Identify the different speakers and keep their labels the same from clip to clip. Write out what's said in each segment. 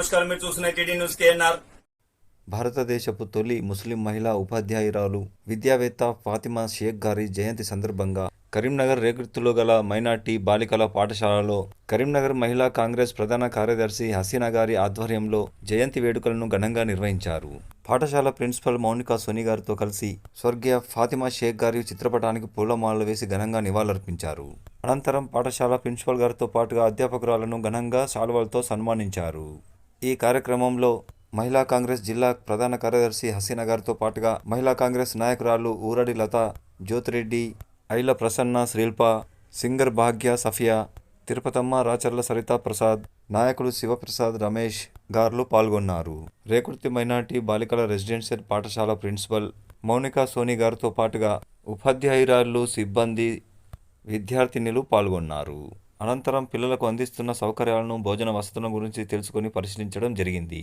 Speaker 1: నమస్కారం. మీరు చూస్తున్న టీడీ న్యూస్ కేఎన్ఆర్.
Speaker 2: భారతదేశపు తొలి ముస్లిం మహిళా ఉపాధ్యాయురాలు విద్యావేత్త ఫాతిమా షేక్ గారి జయంతి సందర్భంగా కరీంనగర్ రేగుర్తులో గల మైనార్టీ బాలికల పాఠశాలలో కరీంనగర్ మహిళా కాంగ్రెస్ ప్రధాన కార్యదర్శి హసీనా గారి ఆధ్వర్యంలో జయంతి వేడుకలను ఘనంగా నిర్వహించారు. పాఠశాల ప్రిన్సిపల్ మౌనికా సోని గారితో కలిసి స్వర్గీయ ఫాతిమా షేక్ గారి చిత్రపటానికి పూలమాలలు వేసి ఘనంగా నివాళులర్పించారు. అనంతరం పాఠశాల ప్రిన్సిపల్ గారితో పాటుగా అధ్యాపకురాలను ఘనంగా శాలువలతో సన్మానించారు. ఈ కార్యక్రమంలో మహిళా కాంగ్రెస్ జిల్లా ప్రధాన కార్యదర్శి హసీనా గారితో పాటుగా మహిళా కాంగ్రెస్ నాయకురాలు ఊరడి లత జ్యోతిరెడ్డి ఐల ప్రసన్న శ్రీల్ప సింగర్ భాగ్య సఫియా తిరుపతమ్మ రాచర్ల సరితా ప్రసాద్ నాయకుడు శివప్రసాద్ రమేష్ గార్లు పాల్గొన్నారు. రేకుర్తి మైనార్టీ బాలికల రెసిడెన్షియల్ పాఠశాల ప్రిన్సిపల్ మౌనికా సోని గారితో పాటుగా ఉపాధ్యాయురాలు సిబ్బంది విద్యార్థినులు పాల్గొన్నారు. అనంతరం పిల్లలకు అందిస్తున్న సౌకర్యాలను భోజన వసతులను గురించి తెలుసుకొని పరిశీలించడం జరిగింది.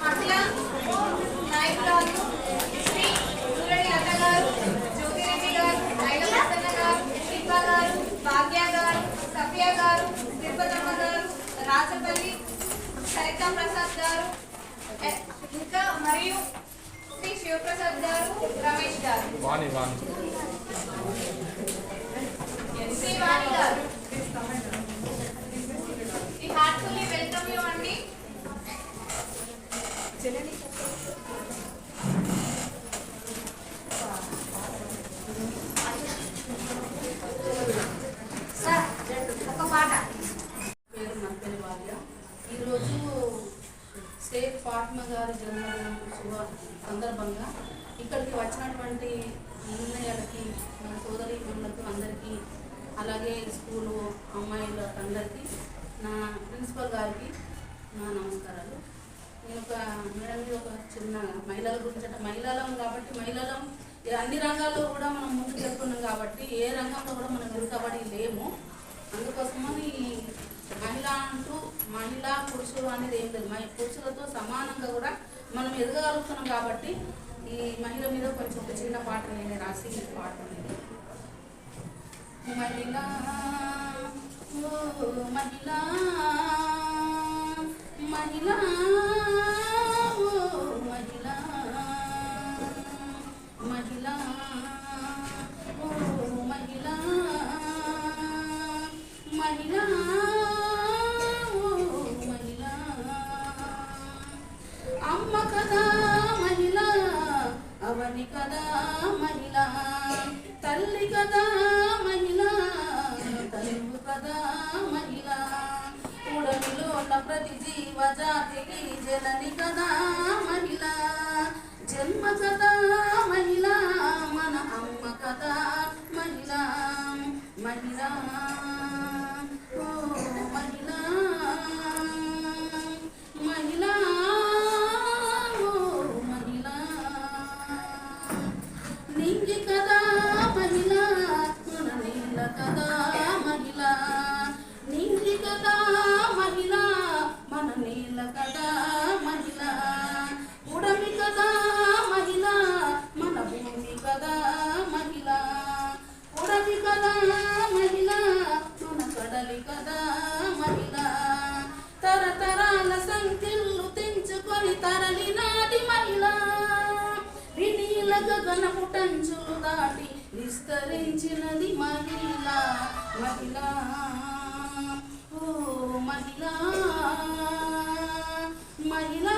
Speaker 3: మహిళ నాయకురాలు శ్రీ సూరడి లత గారు జ్యోతిరెడ్డి గారు ఐల ప్రసన్న గారు శిల్ప గారు భాగ్య గారు సఫియా గారు తిరుపతమ్మ గారు రాచపల్లి సరితా ప్రసాద్ గారు ఎ- ఇంకా మరియు శ్రీ శివప్రసాద్ గారు రమేష్ గారు శ్రీ వాణి గారు ఈ హార్ట్ఫుల్లీ వెల్కమ్ యూ అండి సార్ ఒక పాట
Speaker 4: పేరు నర్పల్లి బాల్య ఈరోజు షేక్ ఫాతిమా గారి జన్మదినం శుభ సందర్భంగా ఇక్కడికి వచ్చినటువంటి అన్నయ్యలకి మన సోదరి మనులకు అందరికీ అలాగే స్కూలు అమ్మాయిలకు అందరికీ నా ప్రిన్సిపల్ గారికి నా నమస్కారాలు నేను ఒక మేడం మీద ఒక చిన్న మహిళల గురించి అంటే మహిళలం కాబట్టి మహిళలం అన్ని రంగాల్లో కూడా మనం ముందుకు వెళ్తున్నాం కాబట్టి ఏ రంగంలో కూడా మనం వెనుకబడి లేము. అందుకోసమని మహిళ అంటూ మహిళ పురుషులు అనేది ఏం లేదు. మహి- పురుషులతో సమానంగా కూడా మనం ఎదగలుగుతున్నాం కాబట్టి ఈ మహిళ మీద కొంచెం ఒక చిన్న పాట నేను రాసి పాట అనేది మహిళ మహిళ మహిళ ఓ మహిళ మహిళ ఓ మహిళ గగనపు టంచులు దాటి విస్తరించినది మహిళ మహిళ. ఓ మహిళ మహిళ.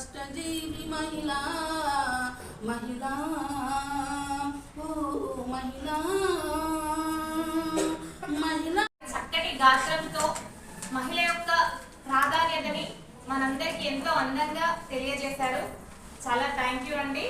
Speaker 4: కష్టజీవి మహిళ మహిళ ఓ మహిళ మహిళ.
Speaker 5: చక్కటి గాత్రంతో మహిళ యొక్క ప్రాధాన్యతని మనందరికీ ఎంతో అందంగా తెలియజేశారు. చాలా థ్యాంక్ యూ అండి.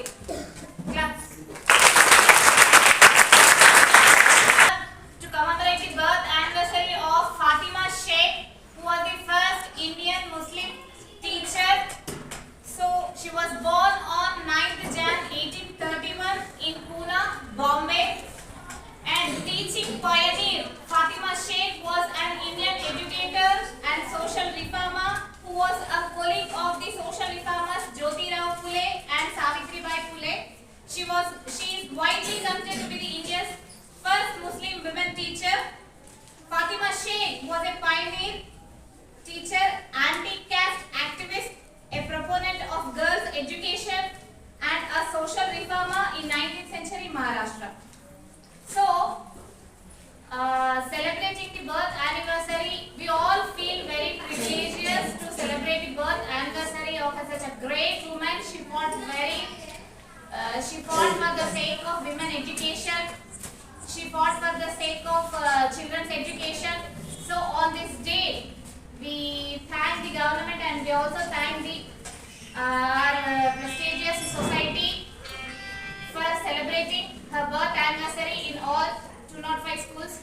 Speaker 5: Uh, she fought for the sake of women education. She fought for the sake of uh, children's education. So on this day, we thank the government and we also thank the uh, our uh, prestigious society for celebrating her birth anniversary in all 205 schools.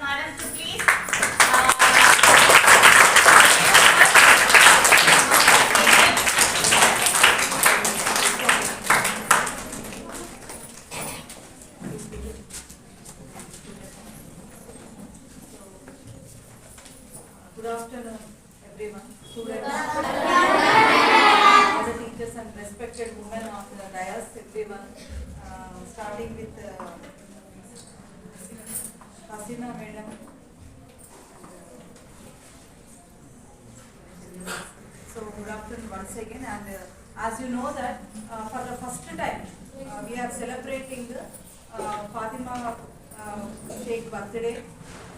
Speaker 5: Madam, to please.
Speaker 6: Good afternoon, everyone. Students. Other teachers and respected women of the dais, everyone. Uh, Starting with uh, Hasina madam. So good afternoon once again and uh, as you know that uh, for the first time uh, we are celebrating uh, Fatima uh, Sheikh birthday.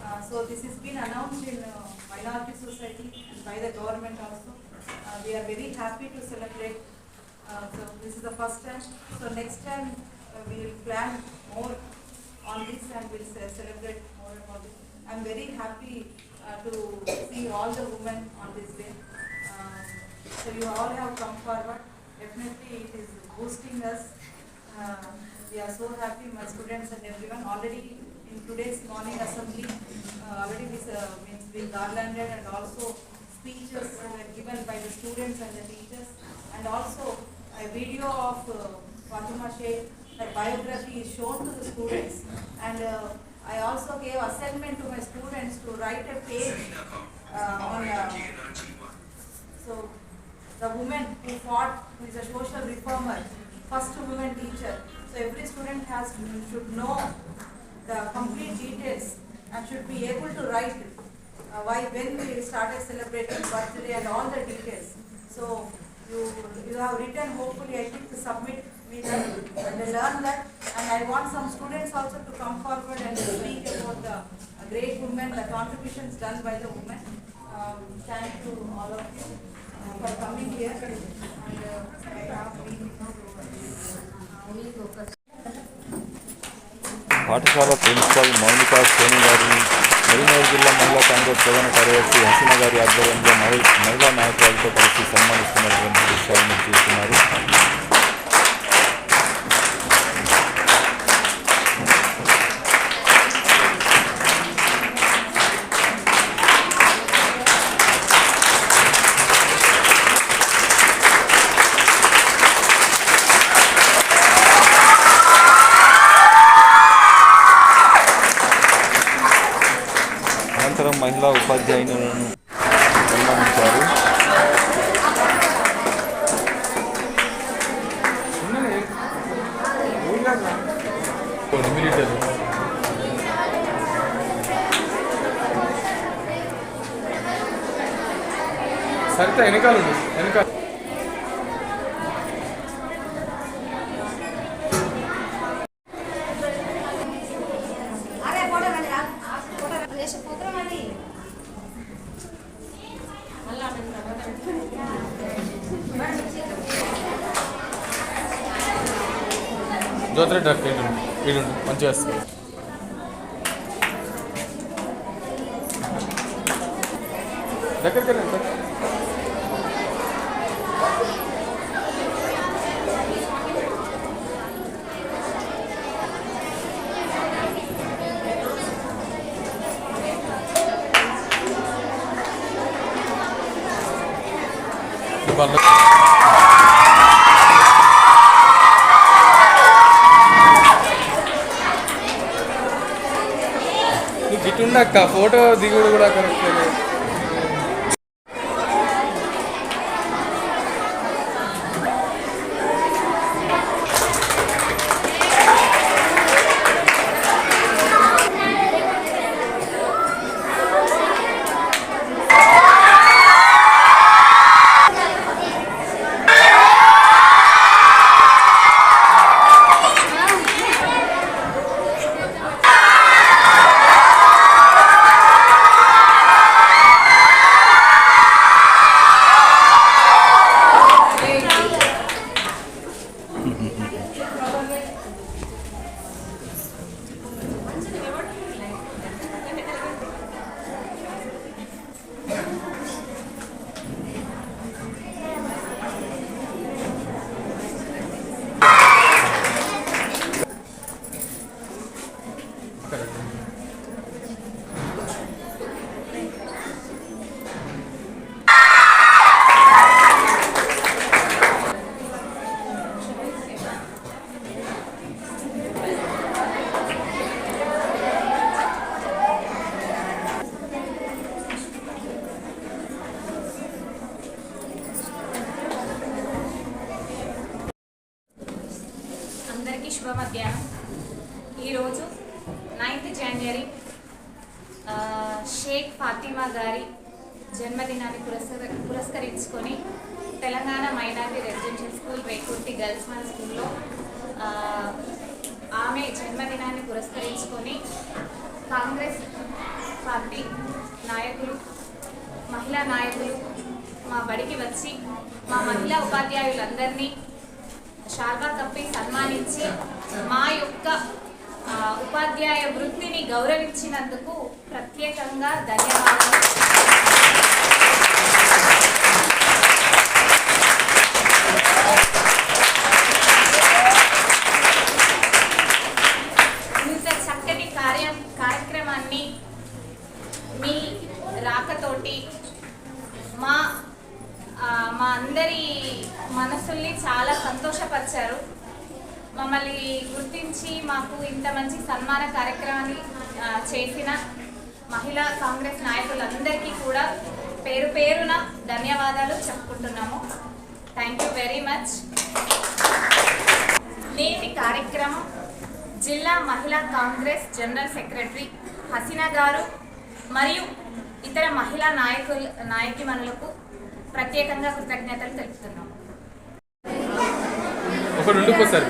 Speaker 6: Uh, So this has been announced in uh, minority society and by the government also. Uh, We are very happy to celebrate. Uh, So this is the first time. So next time uh, we will plan more on this and we'll ce- celebrate more about it. I'm very happy uh, to see all the women on this day. You all have come forward. Definitely it is boosting us. Uh, We are so happy, my students and everyone. Already in today's morning assembly, uh, already this uh, means been garlanded and also speeches were given by the students and the teachers. And also a video of uh, Fatima Sheikh, her biography is shown to the students. And uh, I also gave assignment to my students to write a page uh, on, uh, so the woman who fought, who is a social reformer, first woman teacher. So every student has, should know the complete details and should be able to write uh, why, when we started celebrating birthday and all the details. So you, you have written, hopefully, I think to submit and they learn that. And I want some students also to come forward and speak about the great women, the contributions done by the women. Um, thank you all of you for coming here.
Speaker 2: పాఠశాల principal Mounika Soni గారిని మరినగర్ జిల్లా మహిళా కాంగ్రెస్ ప్రధాన కార్యదర్శి హసీనా గారి ఆధ్వర్యంలో మహిళా నాయకులతో కలిసి సన్మానిస్తున్నటువంటి విషయాలను చూస్తున్నారు అనంతరం మహిళా ఉపాధ్యాయులను సన్మానించారు.
Speaker 7: మిలిటరీ సరిత వెనకాల వెనకాల. జ్యోతిరెడ్డి అక్క వీడు ఇటు మంచిగా వస్తుంది. దగ్గరికి వెళ్ళండి దగ్గర వాళ్ళ నువ్వు ఫోటో దిగుడు కూడా కరెక్ట్
Speaker 5: అందరికీ శుభ మధ్యాహ్నం ఈరోజు నైన్త్ జనవరి ఆ, షేక్ ఫాతిమా గారి జన్మదినాన్ని పురస్కర పురస్కరించుకొని తెలంగాణ మైనార్టీ రెసిడెన్షియల్ స్కూల్ వేకుంటి గర్ల్స్ మన స్కూల్లో ఆమె జన్మదినాన్ని పురస్కరించుకొని కాంగ్రెస్ పార్టీ నాయకులు మహిళా నాయకులు మా బడికి వచ్చి మా మహిళా ఉపాధ్యాయులందరినీ శారదా కప్పి సన్మానించి మా యొక్క ఉపాధ్యాయ వృత్తిని గౌరవించినందుకు ప్రత్యేకంగా ధన్యవాదాలు అన్నీ మీ రాకతోటి మా ఆ, మా అందరి మనసుల్ని చాలా సంతోషపరిచారు మమ్మల్ని గుర్తించి మాకు ఇంత మంచి సన్మాన కార్యక్రమాన్ని ఆ, చేసిన మహిళా కాంగ్రెస్ నాయకులందరికీ కూడా పేరు పేరున ధన్యవాదాలు చెప్పుకుంటున్నాము థ్యాంక్ యూ వెరీ మచ్ నేటి కార్యక్రమం జిల్లా మహిళా కాంగ్రెస్ జనరల్ సెక్రటరీ హసీనా గారు మరియు ఇతర మహిళా నాయకులు నాయకిమణులకు ప్రత్యేకంగా కృతజ్ఞతలు
Speaker 7: ఉండిపోతారు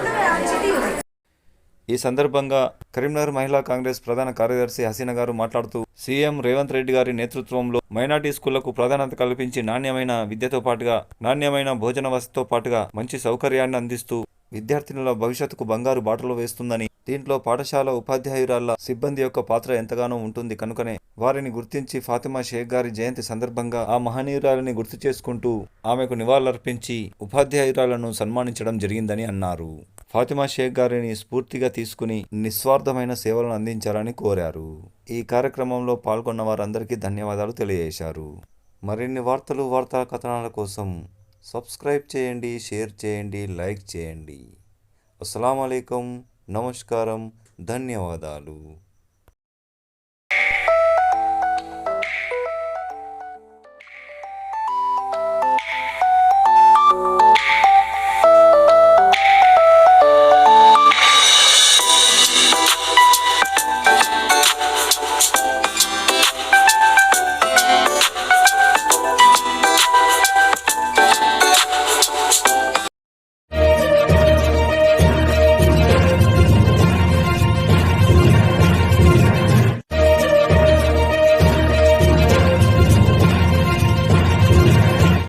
Speaker 2: ఈ సందర్భంగా కరీంనగర్ మహిళా కాంగ్రెస్ ప్రధాన కార్యదర్శి హసీనా గారు మాట్లాడుతూ సీఎం రేవంత్ రెడ్డి గారి నేతృత్వంలో మైనార్టీ స్కూళ్ళకు ప్రాధాన్యత కల్పించి నాణ్యమైన విద్యతో పాటుగా నాణ్యమైన భోజన వసతితో పాటుగా మంచి సౌకర్యాన్ని అందిస్తూ విద్యార్థినుల భవిష్యత్తుకు బంగారు బాటలు వేస్తుందని దీంట్లో పాఠశాల ఉపాధ్యాయురాళ్ళ సిబ్బంది యొక్క పాత్ర ఎంతగానో ఉంటుంది కనుకనే వారిని గుర్తించి ఫాతిమా షేక్ గారి జయంతి సందర్భంగా ఆ మహనీయురాలని గుర్తు చేసుకుంటూ ఆమెకు నివాళులర్పించి ఉపాధ్యాయురాలను సన్మానించడం జరిగిందని అన్నారు. ఫాతిమా షేక్ గారిని స్ఫూర్తిగా తీసుకుని నిస్వార్థమైన సేవలను అందించాలని కోరారు. ఈ కార్యక్రమంలో పాల్గొన్న వారందరికీ ధన్యవాదాలు తెలియజేశారు. మరిన్ని వార్తలు వార్తా కథనాల కోసం సబ్స్క్రైబ్ చేయండి షేర్ చేయండి లైక్ చేయండి. అస్సలం నమస్కారం. ధన్యవాదాలు.